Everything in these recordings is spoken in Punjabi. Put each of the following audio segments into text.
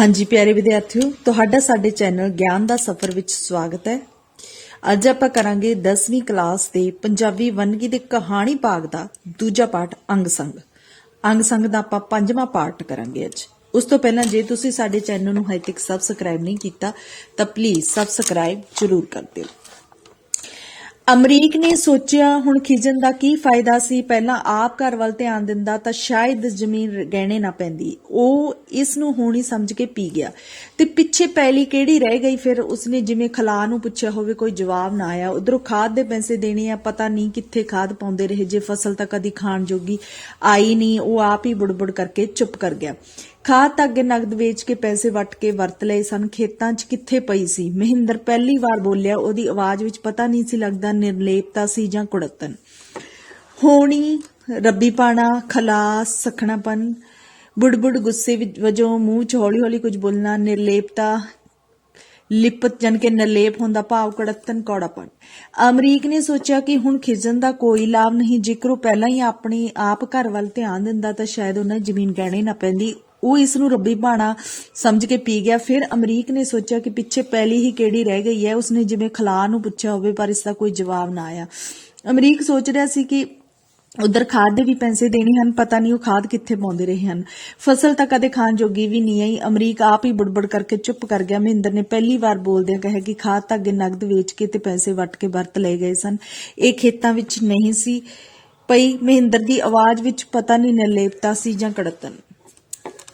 ਹਾਂਜੀ, ਪਿਆਰੇ ਵਿਦਿਆਰਥੀਓ, ਤੁਹਾਡਾ ਸਾਡੇ ਚੈਨਲ ਗਿਆਨ ਦਾ ਸਫ਼ਰ ਵਿੱਚ ਸਵਾਗਤ ਹੈ। ਅੱਜ ਆਪਾਂ ਕਰਾਂਗੇ 10ਵੀਂ ਕਲਾਸ ਦੇ ਪੰਜਾਬੀ ਵੰਨਗੀ ਦੇ ਕਹਾਣੀ ਭਾਗ ਦਾ ਦੂਜਾ ਪਾਠ, ਅੰਗ ਸੰਗ। ਅੰਗ ਸੰਗ ਦਾ ਆਪਾਂ ਪੰਜਵਾਂ ਪਾਠ ਕਰਾਂਗੇ ਅੱਜ। ਉਸ ਤੋਂ ਪਹਿਲਾਂ ਜੇ ਤੁਸੀਂ ਸਾਡੇ ਚੈਨਲ ਨੂੰ ਹਜੇ ਤੱਕ ਸਬਸਕ੍ਰਾਈਬ ਨਹੀਂ ਕੀਤਾ, ਤਾਂ ਪਲੀਜ਼ ਸਬਸਕ੍ਰਾਈਬ ਜ਼ਰੂਰ ਕਰ ਦਿਓ। ਅਮਰੀਕ ਨੇ ਸੋਚਿਆ, ਹੁਣ ਖਿਜਣ ਦਾ ਕੀ ਫਾਇਦਾ ਸੀ? ਪਹਿਲਾਂ ਆਪ ਘਰ ਵੱਲ ਧਿਆਨ ਦਿੰਦਾ ਤਾਂ ਸ਼ਾਇਦ ਜ਼ਮੀਨ ਗਹਿਣੇ ਨਾ ਪੈਂਦੀ। ਉਹ ਇਸ ਨੂੰ ਹੋਣੀ ਸਮਝ ਕੇ ਪੀ ਗਿਆ। ਤੇ ਪਿੱਛੇ ਪੈਲੀ ਕਿਹੜੀ ਰਹਿ ਗਈ? ਫਿਰ ਉਸਨੇ ਜਿਵੇਂ ਖਲਾ ਨੂੰ ਪੁੱਛਿਆ ਹੋਵੇ, ਕੋਈ ਜਵਾਬ ਨਾ ਆਇਆ। ਉਧਰੋਂ ਖਾਦ ਦੇ ਪੈਸੇ ਦੇਣੇ ਆ, ਪਤਾ ਨਹੀਂ ਕਿੱਥੇ ਖਾਦ ਪਾਉਂਦੇ ਰਹੇ। ਜੇ ਫਸਲ ਤਾਂ ਕਦੀ ਖਾਣ ਜੋਗੀ ਆਈ ਨਹੀਂ, ਉਹ ਆਪ ਹੀ ਬੁੜਬੁੜ ਕਰਕੇ ਚੁੱਪ ਕਰ ਗਿਆ। ਖਾਦ ਤਾਂ ਅੱਗੇ ਨਗਦ ਵੇਚ ਕੇ ਪੈਸੇ ਵਟ ਕੇ ਵਰਤ ਲਏ ਸਨ। ਖੇਤਾਂ 'ਚ ਕਿੱਥੇ ਪਈ ਸੀ? ਮਹਿੰਦਰ ਪਹਿਲੀ ਵਾਰ ਬੋਲਿਆ, ਉਹਦੀ ਆਵਾਜ਼ ਵਿੱਚ ਪਤਾ ਨਹੀਂ ਸੀ ਲੱਗਦਾ ਨਿਰਲੇਪਤਾ ਸੀ ਜਾਂ ਕੁੜਤਨ ਹੋਣੀ, ਰੱਬੀ ਪਾਣਾ, ਖਲਾਸ, ਸਖਣਾਪਨ, ਬੁੜਬੁੜ ਗੁੱਸੇ ਵਿੱਚ ਵਜੋਂ ਮੂੰਹ 'ਚ ਹੌਲੀ-ਹੌਲੀ ਕੁਝ ਬੋਲਣਾ ਨਿਰਲੇਪਤਾ ਲਿਪਤ ਜਨ ਕੇ ਨਿਰਲੇਪ ਹੁੰਦਾ ਭਾਵ ਕੜਤਨ ਕੌੜਾਪਨ ਅਮਰੀਕ ਨੇ ਸੋਚਿਆ ਕਿ ਹੁਣ ਖਿਜਣ ਦਾ ਕੋਈ ਲਾਭ ਨਹੀਂ। ਜੇਕਰ ਉਹ ਪਹਿਲਾਂ ਹੀ ਆਪਣੀ, ਆਪ ਘਰ ਵੱਲ ਧਿਆਨ ਦਿੰਦਾ ਤਾਂ ਸ਼ਾਇਦ ਉਹਨਾਂ ਜ਼ਮੀਨ ਗਹਿਣੇ ਨਾ ਪੈਂਦੀ। ਉਹ ਇਸ ਨੂੰ ਰੱਬੀ ਭਾਣਾ ਸਮਝ ਕੇ ਪੀ ਗਿਆ। ਫਿਰ ਅਮਰੀਕ ਨੇ ਸੋਚਿਆ ਕਿ ਪਿੱਛੇ ਪਹਿਲੀ ਹੀ ਕਿਹੜੀ ਰਹਿ ਗਈ ਹੈ, ਉਸਨੇ ਜਿਵੇਂ ਖਲਾ ਨੂੰ ਪੁੱਛਿਆ ਹੋਵੇ, ਪਰ ਇਸ ਦਾ ਕੋਈ ਜਵਾਬ ਨਾ ਆਇਆ। ਅਮਰੀਕ ਸੋਚ ਰਿਹਾ ਸੀ ਕਿ ਉਧਰ ਖਾਦ ਦੇ ਵੀ ਪੈਸੇ ਦੇਣੇ ਹਨ, ਪਤਾ ਨਹੀਂ ਉਹ ਖਾਦ ਕਿੱਥੇ ਪਾਉਂਦੇ ਰਹੇ ਹਨ। ਫਸਲ ਤਾਂ ਕਦੇ ਖਾਣ ਜੋਗੀ ਵੀ ਨਹੀਂ ਆਈ। ਅਮਰੀਕ ਆਪ ਹੀ ਬੁੜਬੁੜ ਕਰਕੇ ਚੁੱਪ ਕਰ ਗਿਆ। ਮਹਿੰਦਰ ਨੇ ਪਹਿਲੀ ਵਾਰ ਬੋਲਦਿਆਂ ਕਿਹਾ ਕਿ ਖਾਦ ਤਾਂ ਅੱਗੇ ਨਗਦ ਵੇਚ ਕੇ ਤੇ ਪੈਸੇ ਵਟ ਕੇ ਵਰਤ ਲਏ ਗਏ ਸਨ। ਇਹ ਖੇਤਾਂ ਵਿੱਚ ਨਹੀਂ ਸੀ ਪਈ। ਮਹਿੰਦਰ ਦੀ ਆਵਾਜ਼ ਵਿੱਚ ਪਤਾ ਨਹੀਂ ਨਿਰਲੇਪਤਾ ਸੀ ਜਾਂ ਕੜਤਨ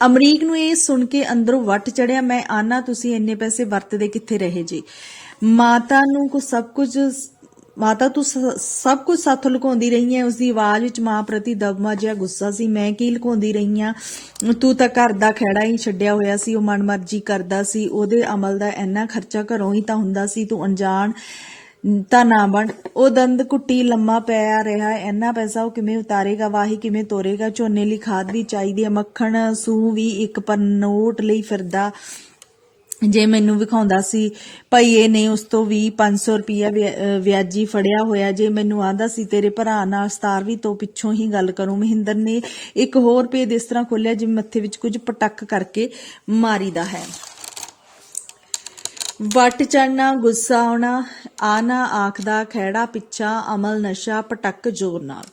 ਅਮਰੀਕ ਨੂੰ ਇਹ ਸੁਣ ਕੇ ਅੰਦਰੋਂ ਵੱਟ ਚੜਿਆ, ਮੈਂ ਆਨਾ, ਤੁਸੀਂ ਇੰਨੇ ਪੈਸੇ ਵਰਤਦੇ ਕਿੱਥੇ ਰਹੇ ਜੀ? ਮਾਤਾ ਨੂੰ ਕੋ ਸਭ ਕੁਝ ਮਾਤਾ ਤੂੰ ਸਭ ਕੁਝ ਸਾਥੋਂ ਲੁਕਾਉਂਦੀ ਰਹੀ ਹੈ ਉਸਦੀ ਆਵਾਜ਼ ਵਿੱਚ ਮਾਂ ਪ੍ਰਤੀ ਦਬਮਾ ਜਿਹਾ ਗੁੱਸਾ ਸੀ। ਮੈਂ ਕੀ ਲੁਕਾਉਂਦੀ ਰਹੀ ਹਾਂ ਤੂੰ ਤਾਂ ਘਰ ਦਾ ਖਹਿੜਾ ਹੀ ਛੱਡਿਆ ਹੋਇਆ ਸੀ, ਉਹ ਮਨਮਰਜ਼ੀ ਕਰਦਾ ਸੀ, ਉਹਦੇ ਅਮਲ ਦਾ ਇੰਨਾ ਖਰਚਾ ਘਰੋਂ ਹੀ ਤਾਂ ਹੁੰਦਾ ਸੀ, ਤੂੰ ਅਣਜਾਣ ਤਾਂ ਨਾ ਬਣ। ਉਹ ਦੰਦ ਕੁੱਟੀ ਲੰਮਾ ਪਿਆ ਰਿਹਾ ਹੈ ਪੈਸਾ ਉਹ ਕਿਵੇਂ ਉਤਾਰੇਗਾ, ਵਾਹੀ ਕਿਵੇਂ ਤੋਰੇਗਾ? ਝੋਨੇ ਲਈ ਖਾਦ ਵੀ ਚਾਹੀਦੀ ਹੈ ਮੱਖਣ ਸੂ ਵੀ ਇੱਕ ਪਰ ਲਈ ਫਿਰਦਾ। ਜੇ ਮੈਨੂੰ ਵਿਖਾਉਂਦਾ ਸੀ, ਭਈ ਇਹ ਨੇ ਉਸ ਤੋਂ ਵੀ 500 ਰੁਪਿਆ ਵਿਆਜੀ ਫੜਿਆ ਹੋਇਆ, ਜੇ ਮੈਨੂੰ ਆਂਦਾ ਸੀ ਤੇਰੇ ਭਰਾ ਨਾਲ 17ਵੀਂ ਤੋਂ ਪਿੱਛੋਂ ਹੀ ਗੱਲ ਕਰੂੰ, ਮਹਿੰਦਰ ਨੇ ਇੱਕ ਹੋਰ ਪੇਜ ਇਸ ਤਰ੍ਹਾਂ ਖੋਲਿਆ ਜਿਵੇਂ ਮੱਥੇ ਵਿੱਚ ਕੁਝ ਪਟਕ ਕਰਕੇ ਮਾਰੀਦਾ ਹੈ। ਵੱਟ ਚੜਨਾ ਗੁੱਸਾ ਆਉਣਾ ਆਨਾ ਆਖਦਾ ਖਹਿੜਾ ਪਿੱਛਾ, ਅਮਲ ਨਸ਼ਾ ਪਟਕ ਜ਼ੋਰ ਨਾਲ।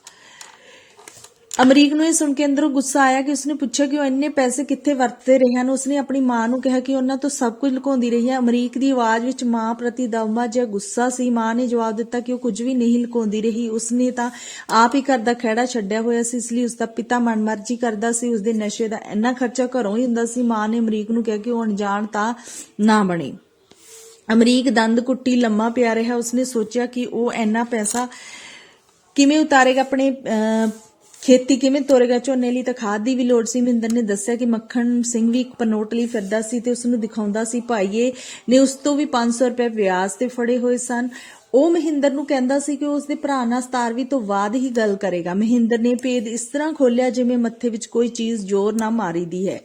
ਅਮਰੀਕ ਨੂੰ ਇਹ ਸੁਣ ਕੇ ਅੰਦਰੋਂ ਗੁੱਸਾ ਆਇਆ ਕਿ ਉਸਨੇ ਪੁੱਛਿਆ ਕਿ ਉਹ ਇੰਨੇ ਪੈਸੇ ਕਿੱਥੇ ਵਰਤਦੇ ਰਹੇ ਹਨ? ਉਸਨੇ ਆਪਣੀ ਮਾਂ ਨੂੰ ਕਿਹਾ ਕਿ ਉਹਨਾਂ ਤੋਂ ਸਭ ਕੁਝ ਲੁਕਾਉਂਦੀ ਰਹੀ ਹੈ। ਅਮਰੀਕ ਦੀ ਆਵਾਜ਼ ਵਿੱਚ ਮਾਂ ਪ੍ਰਤੀ ਦਮਾ ਜਿਹਾ ਗੁੱਸਾ ਸੀ। ਮਾਂ ਨੇ ਜਵਾਬ ਦਿੱਤਾ ਕਿ ਉਹ ਕੁਝ ਵੀ ਨਹੀਂ ਲੁਕਾਉਂਦੀ ਰਹੀ। ਉਸਨੇ ਤਾਂ ਆਪ ਹੀ ਘਰ ਦਾ ਖਹਿੜਾ ਛੱਡਿਆ ਹੋਇਆ ਸੀ, ਇਸ ਲਈ ਉਸਦਾ ਪਿਤਾ ਮਨਮਰਜ਼ੀ ਕਰਦਾ ਸੀ। ਉਸਦੇ ਨਸ਼ੇ ਦਾ ਇੰਨਾ ਖਰਚਾ ਘਰੋਂ ਹੀ ਹੁੰਦਾ ਸੀ। ਮਾਂ ਨੇ ਅਮਰੀਕ ਨੂੰ ਕਿਹਾ ਕਿ ਉਹ ਅਣਜਾਣ ਤਾਂ ਨਾ ਬਣੇ। ਅਮਰੀਕ ਦੰਦ ਕੁੱਟੀ ਲੰਮਾ ਪਿਆ ਰਿਹਾ, ਉਸਨੇ ਸੋਚਿਆ ਕਿ ਉਹ ਇੰਨਾ ਪੈਸਾ ਕਿਵੇਂ ਉਤਾਰੇਗਾ, ਆਪਣੇ ਖੇਤੀ ਕਿਵੇਂ ਤੋਰੇਗਾ, ਝੋਨੇ ਲਈ ਤਾਂ ਖਾਦ ਦੀ ਵੀ ਲੋੜ ਸੀ। ਮਹਿੰਦਰ ਨੇ ਦੱਸਿਆ ਕਿ ਮੱਖਣ ਸਿੰਘ ਵੀ ਇੱਕ ਪਨੋਟ ਲਈ ਫਿਰਦਾ ਸੀ ਤੇ ਉਸ ਨੂੰ ਦਿਖਾਉਂਦਾ ਸੀ, ਭਾਈਏ, ਨੇ ਉਸ ਤੋਂ ਵੀ 500 ਰੁਪਏ ਵਿਆਜ ਤੇ ਫੜੇ ਹੋਏ ਸਨ। ਉਹ ਮਹਿੰਦਰ ਨੂੰ ਕਹਿੰਦਾ ਸੀ ਕਿ ਉਹ ਉਸਦੇ ਭਰਾ ਨਾਲ 17ਵੀਂ ਤੋਂ ਬਾਅਦ ਹੀ ਗੱਲ ਕਰੇਗਾ। ਮਹਿੰਦਰ ਨੇ ਭੇਦ ਇਸ ਤਰ੍ਹਾਂ ਖੋਲਿਆ ਜਿਵੇਂ ਮੱਥੇ ਵਿੱਚ ਕੋਈ ਚੀਜ਼ ਜ਼ੋਰ ਨਾ ਮਾਰੀ ਦੀ ਹੈ।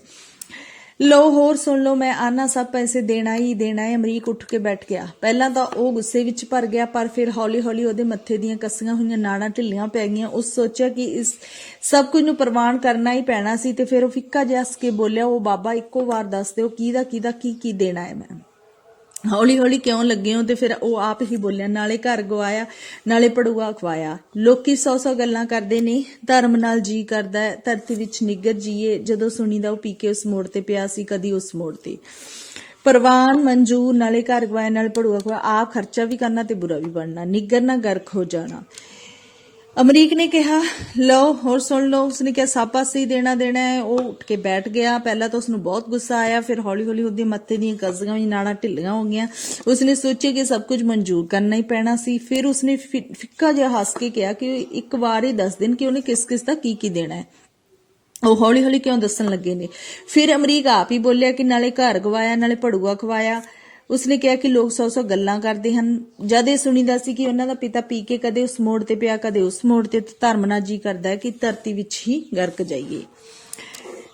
ਲੋ ਹੋਰ ਸੁਣ ਲਓ, ਮੈਂ ਆਨਾ ਸਭ ਪੈਸੇ ਦੇਣਾ ਹੀ ਦੇਣਾ ਹੈ। ਅਮਰੀਕ ਉੱਠ ਕੇ ਬੈਠ ਗਿਆ। ਪਹਿਲਾਂ ਤਾਂ ਉਹ ਗੁੱਸੇ ਵਿੱਚ ਭਰ ਗਿਆ, ਪਰ ਫਿਰ ਹੌਲੀ-ਹੌਲੀ ਉਹਦੇ ਮੱਥੇ ਦੀਆਂ ਕੱਸੀਆਂ ਹੋਈਆਂ, ਨਾੜਾਂ ਢਿੱਲੀਆਂ ਪੈ ਗਈਆਂ। ਉਸ ਸੋਚਿਆ ਕਿ ਇਸ ਸਭ ਕੁਝ ਨੂੰ ਪ੍ਰਵਾਨ ਕਰਨਾ ਹੀ ਪੈਣਾ ਸੀ ਤੇ ਫਿਰ ਉਹ ਫਿੱਕਾ ਜਿਹਾ ਹੱਸ ਕੇ ਬੋਲਿਆ, ਉਹ ਬਾਬਾ, ਇੱਕੋ ਵਾਰ ਦੱਸ ਦਿਓ ਕਿਹਦਾ ਕਿਹਦਾ ਕੀ ਕੀ ਦੇਣਾ ਹੈ ਮੈਂ ਹੌਲੀ ਹੌਲੀ ਕਿਉਂ ਲੱਗੇ ਹੋ ਤੇ ਫਿਰ ਉਹ ਆਪ ਹੀ ਬੋਲਿਆ, ਨਾਲੇ ਘਰ ਗਵਾਇਆ, ਨਾਲੇ ਪੜੂਆ ਖਵਾਇਆ। ਲੋਕੀ ਸੌ ਸੌ ਗੱਲਾਂ ਕਰਦੇ ਨੇ, ਧਰਮ ਨਾਲ ਜੀ ਕਰਦਾ ਹੈ, ਧਰਤੀ ਵਿੱਚ ਨਿੱਗਰ ਜੀਏ, ਜਦੋਂ ਸੁਣੀਦਾ ਉਹ ਪੀ ਕੇ ਉਸ ਮੋੜ ਤੇ ਪਿਆ ਸੀ, ਕਦੀ ਉਸ ਮੋੜ ਤੇ। ਪਰਵਾਨ, ਮਨਜੂਰ, ਨਾਲੇ ਘਰ ਗਵਾਇਆ, ਨਾਲੇ ਪੜੂਆ ਖਵਾਇਆ, ਆਪ ਖਰਚਾ ਵੀ ਕਰਨਾ ਤੇ ਬੁਰਾ ਵੀ ਬਣਨਾ ਨਿੱਗਰ ਨਾ ਗਰਕ ਹੋ ਜਾਣਾ। ਅਮਰੀਕ ਨੇ ਕਿਹਾ, ਲਓ, ਹੋਰ ਸੁਣ ਲਓ, ਉਸਨੇ ਕਿਹਾ ਸਭ ਪਾਸੇ ਦੇਣਾ ਦੇਣਾ ਹੈ। ਉਹ ਉੱਠ ਕੇ ਬੈਠ ਗਿਆ। ਪਹਿਲਾਂ ਤਾਂ ਉਸਨੂੰ ਬਹੁਤ ਗੁੱਸਾ ਆਇਆ, ਫਿਰ ਹੌਲੀ ਹੌਲੀ ਉਹਦੇ ਮੱਥੇ ਦੀਆਂ ਕਜ਼ੀਆਂ ਵੀ ਨਾੜਾਂ ਢਿੱਲੀਆਂ ਹੋ ਗਈਆਂ। ਉਸਨੇ ਸੋਚਿਆ ਕਿ ਸਭ ਕੁਝ ਮਨਜ਼ੂਰ ਕਰਨਾ ਹੀ ਪੈਣਾ ਸੀ। ਫਿਰ ਉਸਨੇ ਫਿੱਕਾ ਜਿਹਾ ਹੱਸ ਕੇ ਕਿਹਾ ਕਿ ਇੱਕ ਵਾਰ ਹੀ ਦੱਸ ਦੇਣ ਕਿ ਉਹਨੇ ਕਿਸ ਕਿਸ ਦਾ ਕੀ ਕੀ ਦੇਣਾ ਹੈ। ਉਹ ਹੌਲੀ ਹੌਲੀ ਕਿਉਂ ਦੱਸਣ ਲੱਗੇ ਨੇ? ਫਿਰ ਅਮਰੀਕ ਆਪ ਹੀ ਬੋਲਿਆ ਕਿ ਨਾਲੇ ਘਰ ਗਵਾਇਆ, ਨਾਲੇ ਪੜੂਆ ਖਵਾਇਆ। ਉਸਨੇ ਕਿਹਾ ਕਿ ਲੋਕ ਸੌ ਸੌ ਗੱਲਾਂ ਕਰਦੇ ਹਨ। ਜਦ ਇਹ ਸੁਣੀਦਾ ਸੀ ਕਿ ਉਹਨਾਂ ਦਾ ਪਿਤਾ ਪੀ ਕੇ ਕਦੇ ਉਸ ਮੋੜ ਤੇ ਪਿਆ, ਕਦੇ ਉਸ ਮੋੜ ਤੇ ਤੇ ਧਰਮ ਨਾਲ ਜੀ ਕਰਦਾ ਕਿ ਧਰਤੀ ਵਿੱਚ ਹੀ ਗਰਕ ਜਾਈਏ।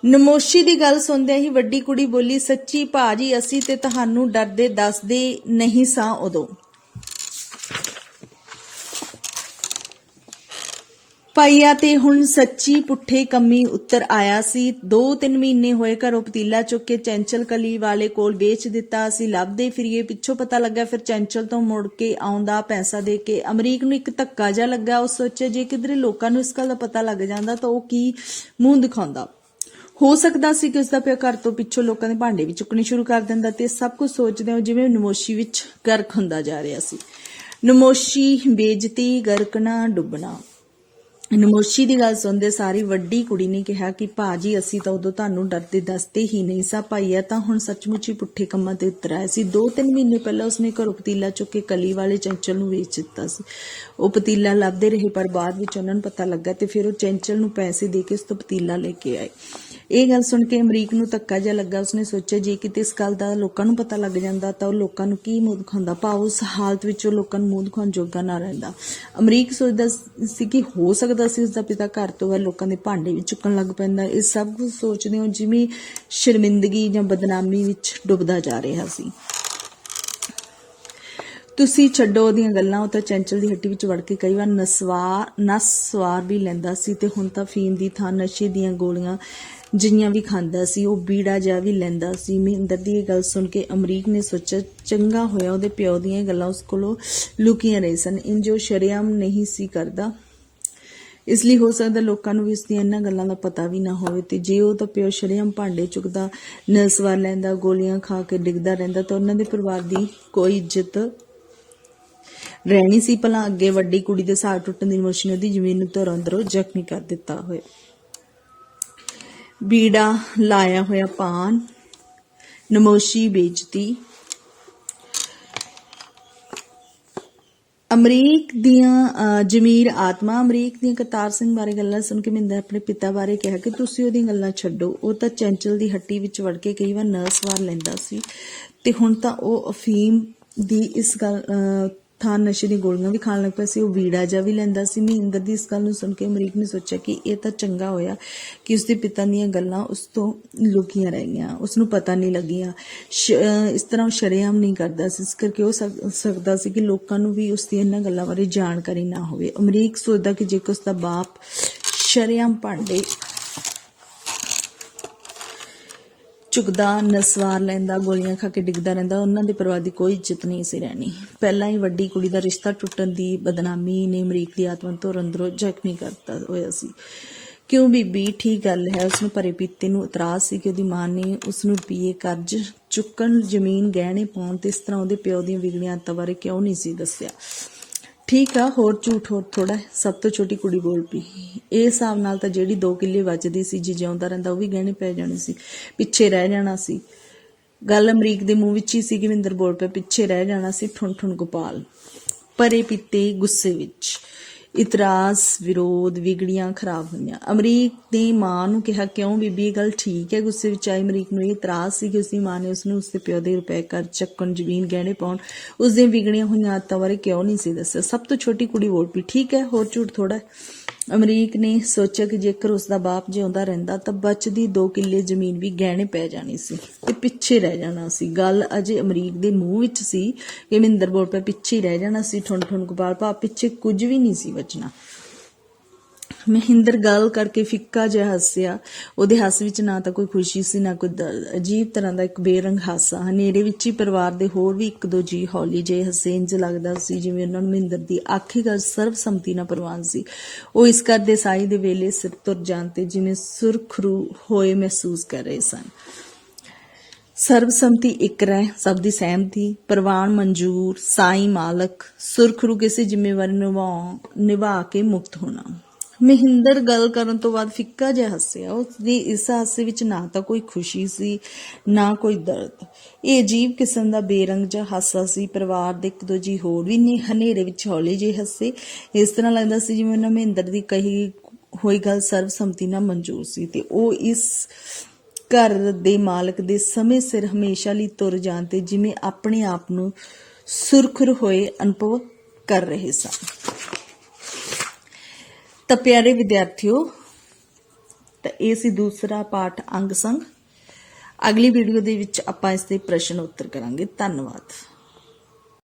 ਨਮੋਸ਼ੀ ਦੀ ਗੱਲ ਸੁਣਦਿਆਂ ਹੀ ਵੱਡੀ ਕੁੜੀ ਬੋਲੀ, ਸੱਚੀ ਭਾਜੀ ਅਸੀਂ ਤੇ ਤੁਹਾਨੂੰ ਡਰਦੇ ਦੱਸਦੇ ਨਹੀਂ ਸਾਂ ਉਦੋਂ। ਪਾਈਆ ਤੇ ਹੁਣ ਸੱਚੀ ਪੁੱਠੇ ਕੰਮੀ ਉੱਤਰ ਆਇਆ ਸੀ। 2-3 ਮਹੀਨੇ ਹੋਏ ਘਰੋਂ ਪਤੀਲਾ ਚੁੱਕ ਕੇ ਚੰਚਲ ਕਲੀ ਵਾਲੇ ਕੋਲ ਵੇਚ ਦਿੱਤਾ। ਅਸੀਂ ਲੱਭਦੇ ਫਿਰੀਏ, ਪਿੱਛੋਂ ਪਤਾ ਲੱਗਾ ਫਿਰ ਚੈਂਚਲ ਤੋਂ ਮੁੜ ਕੇ ਆਉਂਦਾ ਪੈਸਾ ਦੇ ਕੇ। ਅਮਰੀਕ ਨੂੰ ਇੱਕ ਧੱਕਾ ਜਿਹਾ ਲੱਗਾ। ਉਹ ਸੋਚਿਆ, ਜੇ ਕਿਧਰੇ ਲੋਕਾਂ ਨੂੰ ਇਸ ਗੱਲ ਦਾ ਪਤਾ ਲੱਗ ਜਾਂਦਾ ਤਾਂ ਉਹ ਕੀ ਮੂੰਹ ਦਿਖਾਉਂਦਾ। ਹੋ ਸਕਦਾ ਸੀ ਕਿ ਉਸ ਦਾ ਪਿਓ ਘਰ ਤੋਂ ਪਿੱਛੋਂ ਲੋਕਾਂ ਦੇ ਭਾਂਡੇ ਵੀ ਚੁੱਕਣੇ ਸ਼ੁਰੂ ਕਰ ਦਿੰਦਾ ਤੇ ਸਭ ਕੁਝ ਸੋਚਦੇ ਹੋ ਜਿਵੇਂ ਨਮੋਸ਼ੀ ਵਿੱਚ ਗਰਕ ਹੁੰਦਾ ਜਾ ਰਿਹਾ ਸੀ। ਨਮੋਸ਼ੀ ਬੇਇੱਜ਼ਤੀ ਗਰਕਣਾ ਡੁੱਬਣਾ। ਨਮੋਸ਼ੀ ਦੀ ਗੱਲ ਸੁਣਦੇ ਸਾਰੀ ਵੱਡੀ ਕੁੜੀ ਨੇ ਕਿਹਾ ਕਿ ਭਾਜੀ, ਅਸੀਂ ਤਾਂ ਉਦੋਂ ਤੁਹਾਨੂੰ ਡਰਦੇ ਦੱਸਦੇ ਹੀ ਨਹੀਂ ਸਾ ਭਾਈਆ ਤਾਂ ਹੁਣ ਸੱਚਮੁੱਚ ਹੀ ਪੁੱਠੇ ਕੰਮਾਂ ਤੇ ਉਤਰ ਆਇਆ ਸੀ 2-3 ਮਹੀਨੇ ਪਹਿਲਾਂ ਉਸਨੇ ਘਰੋਂ ਪਤੀਲਾ ਚੁੱਕ ਕੇ ਕਲੀ ਵਾਲੇ ਚੰਚਲ ਨੂੰ ਵੇਚ ਦਿੱਤਾ ਸੀ। ਉਹ ਪਤੀਲਾ ਲੱਭਦੇ ਰਹੇ, ਪਰ ਬਾਅਦ ਵਿੱਚ ਉਹਨਾਂ ਨੂੰ ਪਤਾ ਲੱਗਾ ਤੇ ਫਿਰ ਉਹ ਚੰਚਲ ਨੂੰ ਪੈਸੇ ਦੇ ਕੇ ਉਸ ਤੋਂ ਪਤੀਲਾ ਲੈ ਕੇ ਆਏ। ਇਹ ਗੱਲ ਸੁਣ ਕੇ ਅਮਰੀਕ ਨੂੰ ਧੱਕਾ ਜਿਹਾ ਲੱਗਾ। ਉਸਨੇ ਸੋਚਿਆ, ਜੇ ਕਿਤੇ ਇਸ ਗੱਲ ਦਾ ਲੋਕਾਂ ਨੂੰ ਪਤਾ ਲੱਗ ਜਾਂਦਾ, ਤਾਂ ਉਹ ਲੋਕਾਂ ਨੂੰ ਕੀ ਮੂੰਹ ਦਿਖਾਉਂਦਾ? ਭਾਵ ਉਸ ਹਾਲਤ ਵਿੱਚ ਉਹ ਲੋਕਾਂ ਨੂੰ ਮੂੰਹ ਦਿਖਾਉਣ ਜੋਗਾ ਨਾ ਰਹਿੰਦਾ। ਅਮਰੀਕ ਸੋਚਦਾ ਸੀ ਕਿ ਹੋ ਸਕਦਾ ਸੀ ਉਸ ਦਾ ਪਿਤਾ ਘਰ ਤੋਂ ਬਾਹਰ ਲੋਕਾਂ ਦੇ ਭਾਂਡੇ ਵੀ ਚੁੱਕਣ ਲੱਗ ਪੈਂਦਾ। ਇਹ ਸਭ ਕੁਝ ਸੋਚਦੇ ਹੋ ਜਿਵੇਂ ਸ਼ਰਮਿੰਦਗੀ ਜਾਂ ਬਦਨਾਮੀ ਵਿੱਚ ਡੁੱਬਦਾ ਜਾ ਰਿਹਾ ਸੀ। ਤੁਸੀਂ ਛੱਡੋ ਉਹਦੀਆਂ ਗੱਲਾਂ, ਉਹ ਤਾਂ ਚੰਚਲ ਦੀ ਹੱਟੀ ਵਿੱਚ ਵੜ ਕੇ ਕਈ ਵਾਰ ਨਸਵਾ ਨਸ ਵੀ ਲੈਂਦਾ ਸੀ ਤੇ ਹੁਣ ਤਾਂ ਫੀਮ ਦੀ ਥਾਂ ਨਸ਼ੇ ਦੀਆਂ ਗੋਲੀਆਂ ਜਿਹੀਆਂ ਵੀ ਖਾਂਦਾ ਸੀ, ਉਹ ਬੀੜਾ ਜਿਹਾ ਵੀ ਲੈਂਦਾ ਸੀ। ਮਹਿੰਦਰ ਦੀ ਇਹ ਗੱਲ ਸੁਣ ਕੇ ਅਮਰੀਕ ਨੇ ਸੋਚਿਆ, ਚੰਗਾ ਹੋਇਆ ਉਹਦੇ ਪਿਓ ਦੀਆਂ ਗੱਲਾਂ ਉਸ ਕੋਲੋਂ ਲੁਕੀਆਂ ਰਹੀ ਸਨ। ਇੰਜੋ ਸ਼ਰਿਆਮ ਨਹੀਂ ਸੀ ਕਰਦਾ, ਇਸ ਲਈ ਹੋ ਸਕਦਾ ਲੋਕਾਂ ਨੂੰ ਵੀ ਇਸ ਦੀਆਂ ਇਹਨਾਂ ਗੱਲਾਂ ਦਾ ਪਤਾ ਵੀ ਨਾ ਹੋਵੇ ਤੇ ਜੇ ਉਹ ਤਾਂ ਪਿਓ ਸ਼ਰੇਆਮ ਭਾਂਡੇ ਚੁੱਕਦਾ ਨਸਵਾ ਲੈਂਦਾ, ਗੋਲੀਆਂ ਖਾ ਕੇ ਡਿੱਗਦਾ ਰਹਿੰਦਾ, ਤਾਂ ਉਹਨਾਂ ਦੇ ਪਰਿਵਾਰ ਦੀ ਕੋਈ ਇੱਜ਼ਤ ਰਹਿਣੀ ਸੀ ਭਲਾ, ਅੱਗੇ ਵੱਡੀ ਕੁੜੀ ਦੇ ਸਾਹ ਟੁੱਟਣ ਦੀ ਮੋਸ਼ਨ ਉਹਦੀ ਜ਼ਮੀਨ ਨੂੰ ਧਰ ਅੰਦਰੋਂ ਜ਼ਖਮੀ ਕਰ ਦਿੱਤਾ ਹੋਇਆ। ਬੀੜਾ ਲਾਇਆ ਹੋਇਆ ਪਾਨ, ਨਮੋਸ਼ੀ ਬੇਇੱਜ਼ਤੀ ਅਮਰੀਕ ਦੀਆਂ ਜਮੀਰ ਆਤਮਾ, ਅਮਰੀਕ ਦੀਆਂ ਕਰਤਾਰ ਸਿੰਘ ਬਾਰੇ ਗੱਲਾਂ ਸੁਣ ਕੇ ਮਿੰਦਰ ਆਪਣੇ ਪਿਤਾ ਬਾਰੇ ਕਿਹਾ ਕਿ ਤੁਸੀਂ ਉਹਦੀਆਂ ਗੱਲਾਂ ਛੱਡੋ। ਉਹ ਤਾਂ ਚੰਚਲ ਦੀ ਹੱਟੀ ਵਿੱਚ ਵੜ ਕੇ ਕਈ ਵਾਰ ਨਰਸ ਵਾਰ ਲੈਂਦਾ ਸੀ। ਤੇ ਹੁਣ ਤਾਂ ਉਹ ਅਫੀਮ ਦੀ ਇਸ ਗੱਲ ਥਾਂ ਨਸ਼ੇ ਦੀ ਗੋਲੀਆਂ ਵੀ ਖਾਣ ਲੱਗ ਪਿਆ ਸੀ, ਉਹ ਵੀੜਾ ਜਾ ਵੀ ਲੈਂਦਾ ਸੀ। ਮਹਿੰਦਰ ਦੀ ਇਸ ਗੱਲ ਨੂੰ ਸੁਣ ਕੇ ਅਮਰੀਕ ਨੇ ਸੋਚਿਆ ਕਿ ਇਹ ਤਾਂ ਚੰਗਾ ਹੋਇਆ ਕਿ ਉਸਦੇ ਪਿਤਾ ਦੀਆਂ ਗੱਲਾਂ ਉਸ ਤੋਂ ਲੁਕੀਆਂ ਰਹਿ ਗਈਆਂ ਉਸ ਨੂੰ ਪਤਾ ਨਹੀਂ ਲੱਗੀਆਂ। ਸ਼- ਇਸ ਤਰ੍ਹਾਂ ਉਹ ਸ਼ਰੇਆਮ ਨਹੀਂ ਕਰਦਾ ਸੀ। ਇਸ ਕਰਕੇ ਉਹ ਸਕਦਾ ਸੀ ਕਿ ਲੋਕਾਂ ਨੂੰ ਵੀ ਉਸ ਦੀਆਂ ਇਹਨਾਂ ਗੱਲਾਂ ਬਾਰੇ ਜਾਣਕਾਰੀ ਨਾ ਹੋਵੇ। ਅਮਰੀਕ ਸੋਚਦਾ ਕਿ ਜੇਕਰ ਉਸ ਦਾ ਬਾਪ ਸ਼ਰੇਆਮ ਭਾਂਡੇ ਝੁਕਦਾ ਨਸਵਾਰ ਲੈਂਦਾ, ਗੋਲੀਆਂ ਖਾ ਕੇ ਡਿੱਗਦਾ ਰਹਿੰਦਾ, ਉਹਨਾਂ ਦੇ ਪਰਿਵਾਰ ਦੀ ਕੋਈ ਇੱਜ਼ਤ ਨਹੀਂ ਸੀ ਰਹਿਣੀ। ਪਹਿਲਾਂ ਹੀ ਵੱਡੀ ਕੁੜੀ ਦਾ ਰਿਸ਼ਤਾ ਟੁੱਟਣ ਦੀ ਬਦਨਾਮੀ ਨੇ ਅਮਰੀਕ ਦੀ ਆਤਮਾ ਤੋਂ ਅੰਦਰੋਂ ਜ਼ਖਮੀ ਕਰਤਾ ਹੋਇਆ ਸੀ। ਕਿਉਂ ਬੀਬੀ? ਠੀਕ ਗੱਲ ਹੈ ਉਸ ਨੂੰ ਭਰੇ ਪੀਤੇ ਨੂੰ ਇਤਰਾਜ਼ ਸੀ ਕਿ ਉਹਦੀ ਮਾਂ ਨੇ ਉਸ ਨੂੰ ਪੀਏ ਕਰਜ਼ ਚੁੱਕਣ, ਜ਼ਮੀਨ ਗਹਿਣੇ ਪਾਉਣ ਤੇ ਇਸ ਤਰ੍ਹਾਂ ਉਹਦੇ ਪਿਓ ਦੀਆਂ ਵਿਗੜੀਆਂ ਆਦਤਾਂ ਬਾਰੇ ਕਿਉਂ ਨਹੀਂ ਸੀ ਦੱਸਿਆ। ਠੀਕ ਆ, ਹੋਰ ਝੂਠ ਹੋਰ ਥੋੜਾ ਸਭ ਤੋਂ ਛੋਟੀ ਕੁੜੀ ਬੋਲ ਪਈ। ਇਹ ਹਿਸਾਬ ਨਾਲ ਤਾਂ ਜਿਹੜੀ 2 ਕਿੱਲੇ ਵੱਜਦੀ ਸੀ, ਜੇ ਜਿਉਂਦਾ ਰਹਿੰਦਾ, ਉਹ ਵੀ ਗਹਿਣੇ ਪੈ ਜਾਣੇ ਸੀ। ਪਿੱਛੇ ਰਹਿ ਜਾਣਾ ਸੀ। ਗੱਲ ਅਮਰੀਕ ਦੇ ਮੂੰਹ ਵਿੱਚ ਹੀ ਸੀ ਗਵਿੰਦਰ ਬੋਲ ਪਿਆ, ਪਿੱਛੇ ਰਹਿ ਜਾਣਾ ਸੀ ਠੁਣ ਠੁਣ ਗੋਪਾਲ। ਪਰੇ ਪਿੱਤੇ ਗੁੱਸੇ ਵਿੱਚ। ਇਤਰਾਜ਼, ਵਿਰੋਧ, ਵਿਗੜੀਆਂ ਖਰਾਬ ਹੋਈਆਂ। ਅਮਰੀਕ ਦੀ ਮਾਂ ਨੂੰ ਕਿਹਾ, ਕਿਉਂ ਬੀਬੀ, ਇਹ ਗੱਲ ਠੀਕ ਹੈ? ਗੁੱਸੇ ਵਿੱਚ ਆਈ ਅਮਰੀਕ ਨੂੰ ਇਹ ਇਤਰਾਜ਼ ਸੀ ਕਿ ਉਸਦੀ ਮਾਂ ਨੇ ਉਸ ਨੂੰ ਉਸਦੇ ਪਿਓ ਦੇ ਰੁਪਏ ਕਰ ਚੱਕਣ, ਜ਼ਮੀਨ, ਗਹਿਣੇ ਪਾਉਣ ਉਸ ਦੀਆਂ ਵਿਗੜੀਆਂ ਹੋਈਆਂ ਆਦਤਾਂ ਬਾਰੇ ਕਿਉਂ ਨਹੀਂ ਸੀ ਦੱਸਿਆ? ਸਭ ਤੋਂ ਛੋਟੀ ਕੁੜੀ ਵੋਟ ਪਈ ਠੀਕ ਹੈ? ਹੋਰ ਝੂਠ ਥੋੜਾ ਅਮਰੀਕ ਨੇ ਸੋਚਿਆ ਕਿ ਜੇਕਰ ਉਸ ਦਾ ਬਾਪ ਜਿਉਂਦਾ ਰਹਿੰਦਾ ਤਾਂ ਬਚਦੀ 2 ਕਿੱਲੇ ਜ਼ਮੀਨ ਵੀ ਗਹਿਣੇ ਪੈ ਜਾਣੀ ਸੀ ਤੇ ਪਿੱਛੇ ਰਹਿ ਜਾਣਾ ਸੀ। ਗੱਲ ਅਜੇ ਅਮਰੀਕ ਦੇ ਮੂੰਹ ਵਿੱਚ ਸੀ ਕਿ ਮਹਿੰਦਰ ਬੋਲ ਪਿਆ ਪਿੱਛੇ ਰਹਿ ਜਾਣਾ ਸੀ। ਠੁੰਡ ਠੁਣ ਗੋਪਾਲ ਭਾ ਪਿੱਛੇ ਕੁਝ ਵੀ ਨਹੀਂ ਸੀ ਬਚਣਾ। ਮਹਿੰਦਰ ਗੱਲ ਕਰਕੇ ਫਿੱਕਾ ਜਿਹਾ ਹੱਸਿਆ। ਉਹਦੇ ਹੱਸ ਵਿੱਚ ਨਾ ਤਾਂ ਕੋਈ ਖੁਸ਼ੀ ਸੀ, ਨਾ ਕੋਈ ਦਰਦ। ਅਜੀਬ ਤਰ੍ਹਾਂ ਦਾ ਇੱਕ ਬੇਰੰਗ ਹਾਸਾ। ਹਨੇਰੇ ਵਿੱਚ ਹੀ ਪਰਿਵਾਰ ਦੇ ਹੋਰ ਵੀ ਇੱਕ ਦੋ ਜੀ ਹੌਲੀ ਜਿਹੇ ਹੱਸੇ, ਇੰਜ ਲੱਗਦਾ ਸੀ ਜਿਵੇਂ ਉਹਨਾਂ ਨੂੰ ਮਹਿੰਦਰ ਦੀ ਆਖੀ ਗੱਲ ਸਰਬਸੰਮਤੀ ਨਾਲ ਪ੍ਰਵਾਨ ਸੀ। ਉਹ ਇਸ ਘਰ ਦੇ ਸਾਈ ਦੇ ਵੇਲੇ ਸਿਰ ਤੁਰ ਜਾਣ ਤੇ ਜਿਵੇਂ ਸੁਰਖਰੂ ਹੋਏ ਮਹਿਸੂਸ ਕਰ ਰਹੇ ਸਨ। ਸਰਬਸੰਮਤੀ ਇੱਕ ਰਹਿ, ਸਭ ਦੀ ਸਹਿਮਤੀ, ਪ੍ਰਵਾਨ ਮਨਜ਼ੂਰ, ਸਾਈ ਮਾਲਕ, ਸੁਰਖਰੂ ਕਿਸੇ ਜ਼ਿੰਮੇਵਾਰੀ ਨਿਭਾ ਨਿਭਾ ਕੇ ਮੁਕਤ ਹੋਣਾ। ਮਹਿੰਦਰ ਗੱਲ ਕਰਨ ਤੋਂ ਬਾਅਦ ਫਿੱਕਾ ਜਿਹਾ ਹੱਸਿਆ। ਉਸ ਦੀ ਇਸ ਹਾਸੇ ਵਿੱਚ ਨਾ ਤਾਂ ਕੋਈ ਖੁਸ਼ੀ ਸੀ, ਨਾ ਕੋਈ ਦਰਦ। ਇਹ ਅਜੀਬ ਕਿਸਮ ਦਾ ਬੇਰੰਗ ਜਿਹਾ ਹਾਸਾ ਸੀ। ਪਰਿਵਾਰ ਦੇ ਇੱਕ ਦੋ ਜੀ ਹੋਰ ਵੀ ਨੇ ਹਨੇਰੇ ਵਿੱਚ ਹੌਲੀ ਜਿਹੇ ਹੱਸੇ। ਇਸ ਤਰ੍ਹਾਂ ਲੱਗਦਾ ਸੀ ਜਿਵੇਂ ਉਹਨਾਂ ਮਹਿੰਦਰ ਦੀ ਕਹੀ ਹੋਈ ਗੱਲ ਸਰਬਸੰਮਤੀ ਨਾਲ ਮਨਜ਼ੂਰ ਸੀ ਤੇ ਉਹ ਇਸ ਘਰ ਦੇ ਮਾਲਕ ਦੇ ਸਮੇਂ ਸਿਰ ਹਮੇਸ਼ਾ ਲਈ ਤੁਰ ਜਾਣ ਤੇ ਜਿਵੇਂ ਆਪਣੇ ਆਪ ਨੂੰ ਸੁਰਖਰ ਹੋਏ ਅਨੁਭਵ ਕਰ ਰਹੇ ਸਨ। ਤਾਂ ਪਿਆਰੇ ਵਿਦਿਆਰਥੀਓ, ਤਾਂ ਇਹ ਸੀ ਦੂਸਰਾ ਪਾਠ ਅੰਗ ਸੰਗ। ਅਗਲੀ ਵੀਡੀਓ ਦੇ ਵਿੱਚ ਆਪਾਂ ਇਸ ਦੇ ਪ੍ਰਸ਼ਨ ਉੱਤਰ ਕਰਾਂਗੇ। ਧੰਨਵਾਦ।